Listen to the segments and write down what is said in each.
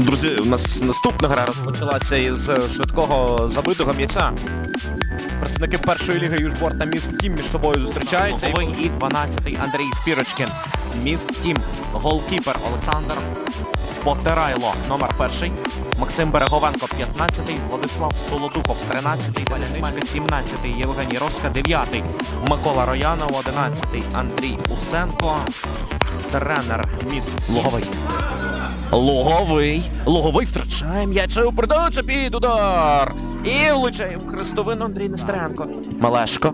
Друзі, у нас наступна гра розпочалася із е, швидкого забитого м'яця. Представники першої ліги южборта міст Тім між собою зустрічаються. І 12-й Андрій Спірочкін. Міст Тім. Голкіпер Олександр Потирайло. Номер перший. Максим Береговенко 15-й. Владислав Солодухов 13-й. Валяничка 17-й. Євгеній Роска 9-й. Микола Роянов 11-й. Андрій Усенко. Тренер міст Луговий. Луговий. Луговий втрачає м'яча у передачу під удар. І влучає в хрестовину Андрій Нестеренко. Малешко.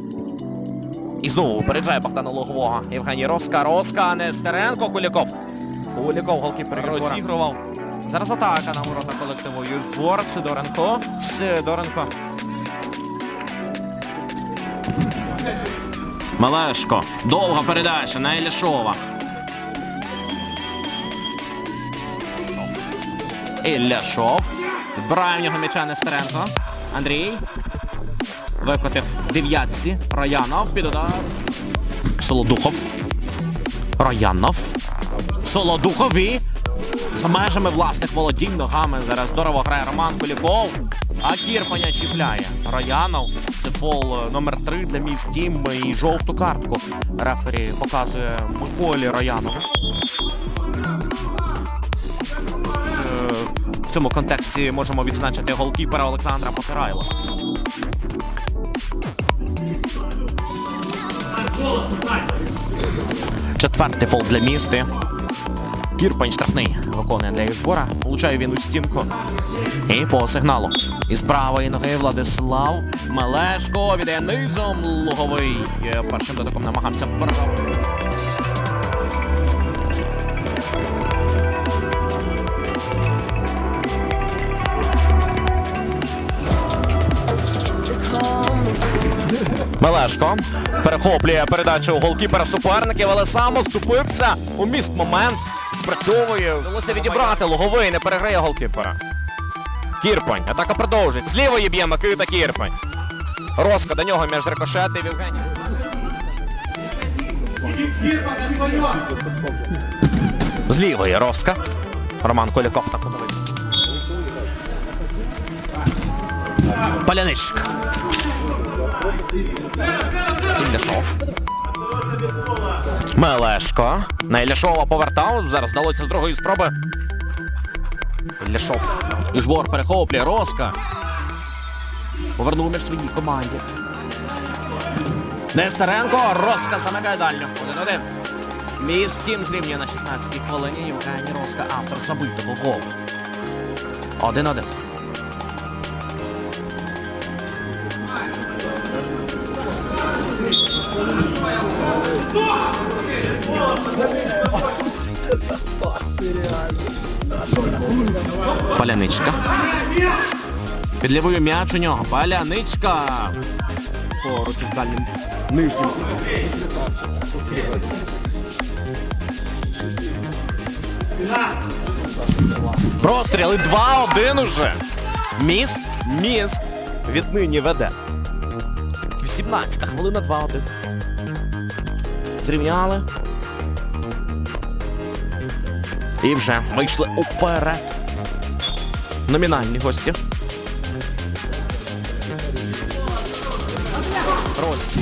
І знову випереджає Богдана Лугового. Євгеній Роска. Роска. Нестеренко. Куліков. Куліков голкіпер розігрував. Зараз атака на ворота колективу Южбор. Сидоренко. Сидоренко. Малешко. Довга передача на Ілляшова. Ілляшов. Збирає в нього м'яча Нестеренко. Андрій. Викотив дев'ятці. Роянов під удар. Солодухов. Роянов. Солодухов і за межами власних володінь ногами. Зараз здорово грає Роман Куліков. А Кірпаня чіпляє. Роянов. Це фол е, номер 3 для міст Тім і жовту картку. Рефері показує Миколі Роянову. Е, В цьому контексті можемо відзначити голкіпера Олександра Потирайла. Четвертий фол для місти. Кірпань штрафний виконує для Южбора. Получає він у стінку. І по сигналу. Із правої ноги Владислав Мелешко віддає низом луговий. Першим дотиком намагався Мелешко перехоплює передачу голкіпера суперників, але сам оступився у міст момент. Працьовує. Вдалося відібрати логовий, не переграє голкіпера. Кірпань. Атака продовжить. З лівої б'є Микита Кірпань. Роска до нього між рикошетів Євгеній. З лівої Роска. Роман Коляков на кутовий. Паляничка. Ілляшов. Мелешко. На Ілляшова повертав. Зараз вдалося з другої спроби. Ілляшов. Іжбор перехоплює. Роска. Повернув між своїй команді. Нестеренко. Роска замикає дальню. 1-1. Міст Тім зрівнює на 16-й хвилині. Євгеній Роска, автор забитого голу. 1-1. Паляничка. Під лівою м'яч у нього. Паляничка. Поруч із дальнім нижнім. Простріли 2-1 уже. Міст, міст. Віднині веде. 18 хвилина 2-1. Зрівняли. І вже вийшли уперед. Номінальні гості. Росці.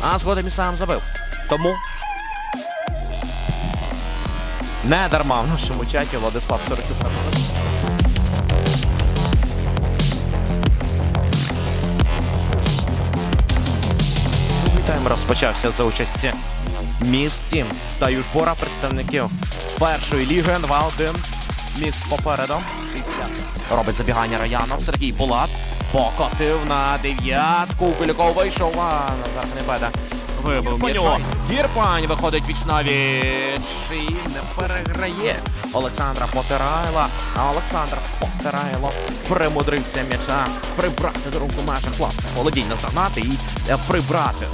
А згодом і сам забив. Тому. Не дарма в нашому чаті Владислав написав. Другий тайм розпочався за участі міст Тім та Южбора представників першої ліги 2-1. Міст попереду. Після робить забігання Раянов. Сергій Булат покотив на дев'ятку. Куліков вийшов, а Назар Гнебеда вибив м'яча. Гірпань виходить віч на віч і не переграє Олександра Потирайла. А Олександр Потирайло примудрився м'яча прибрати до руку наших власних володінь, наздогнати і е, прибрати.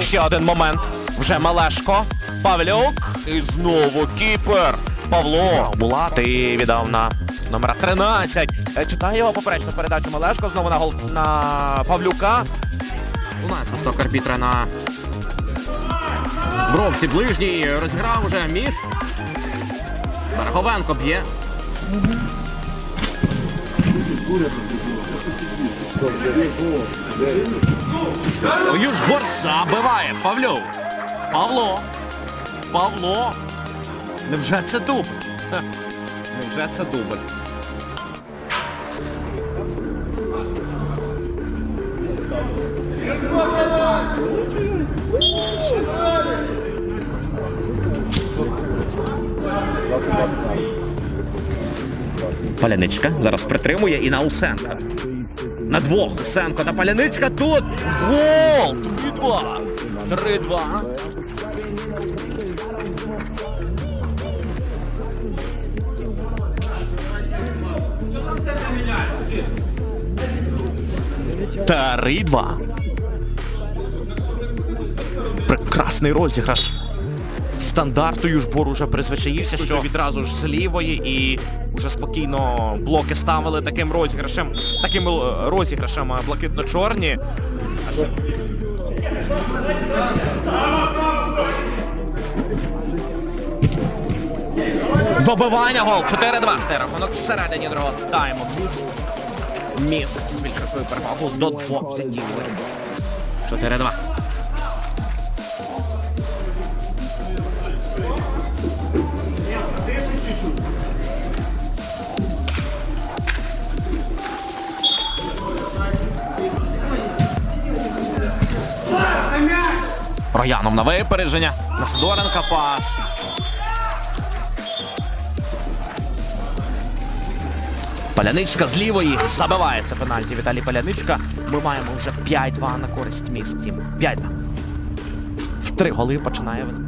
Ще один момент. Вже Малешко. Павлюк. І знову кіпер. Павло Булат і віддав на номера 13. Е, Читає його поперечну передачу Малешко. Знову на гол на Павлюка. У нас свисток арбітра на Бровці ближній розіграв уже міст. Береговенко б'є. Южбор забиває. Павлюк. Павло. Павло. Невже це дубль? Невже це дубль? Паляничка зараз притримує і на Усенка. На двох Усенко та Паляничка тут. Гол! 3-2. 3-2. Три-два. Прекрасний розіграш. Стандарту Южбор уже призвичаївся, що відразу ж з лівої і вже спокійно блоки ставили таким розіграшем, таким е, розіграшем блакитно-чорні. Добивання гол. 4-2 стає рахунок всередині другого тайму. Міст. Міст збільшує свою перевагу до двох взятів. 4-2. Роянов на випередження. На Сидоренка пас. Паляничка з лівої забиває це пенальті. Віталій Паляничка. Ми маємо вже 5-2 на користь місті. 5-2. В три голи починає вести.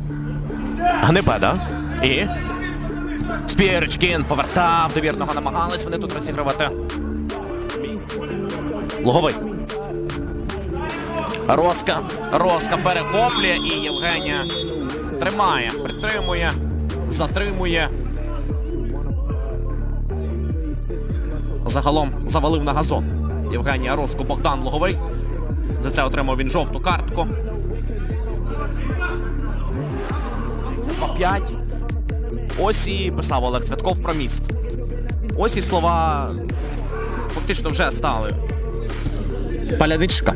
Гнипе, да? І. Спірчкін повертав до вірного, намагались вони тут розігрувати. Луговий. Роска. Роска перехоплює і Євгенія тримає, притримує, затримує. Загалом завалив на газон. Євгенія Роско Богдан Луговий. За це отримав він жовту картку. Це 2-5. Ось і писав Олег Цвятков про міст. Ось і слова фактично вже стали. Паляничка.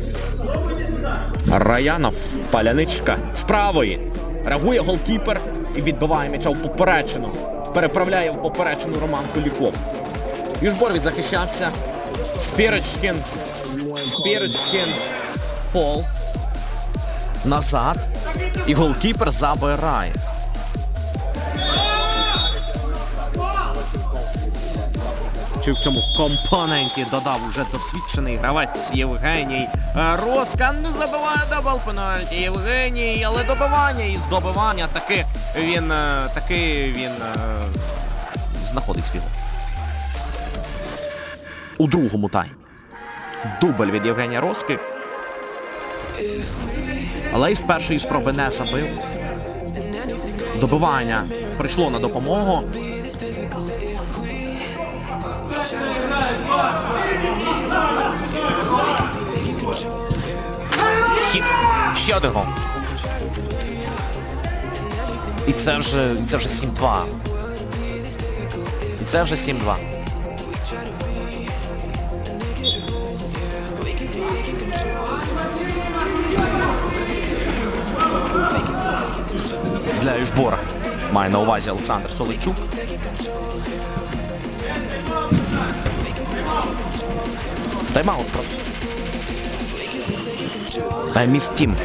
Раянов, паляничка з правої. Реагує голкіпер і відбиває м'яча в поперечину. Переправляє в поперечину Роман Куліков. Южбор відзахищався. Спірочкін. Спірочкін. Пол. Назад. І голкіпер забирає. В цьому компоненті додав уже досвідчений гравець Євгеній Е, Роска не забиває дабл пенальті. Євгеній, але добивання і здобивання таки він е, таки він е, знаходить свій гол. У другому таймі. Дубль від Євгенія Роски. Але із першої спроби не забив. Добивання прийшло на допомогу. Ще один гол. І це вже, і це вже 7-2. І це вже 7-2. Для Южбора. Має на увазі Олександр Соличук. Тайм-аут просто. Міст Тім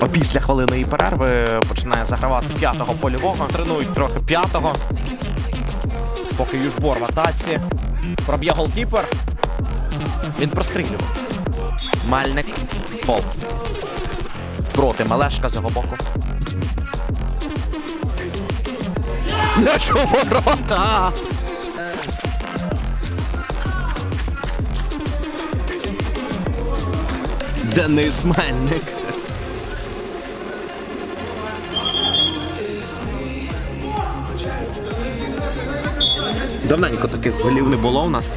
опісля хвилиної перерви починає загравати п'ятого польового. Тренують трохи п'ятого. Поки Южбор в атаці. Проб'є голкіпер. Він прострілює. Мельник. Пол. Проти Мелешка з його боку. М'яч у Денис Мельник. Давненько таких голів не було у нас.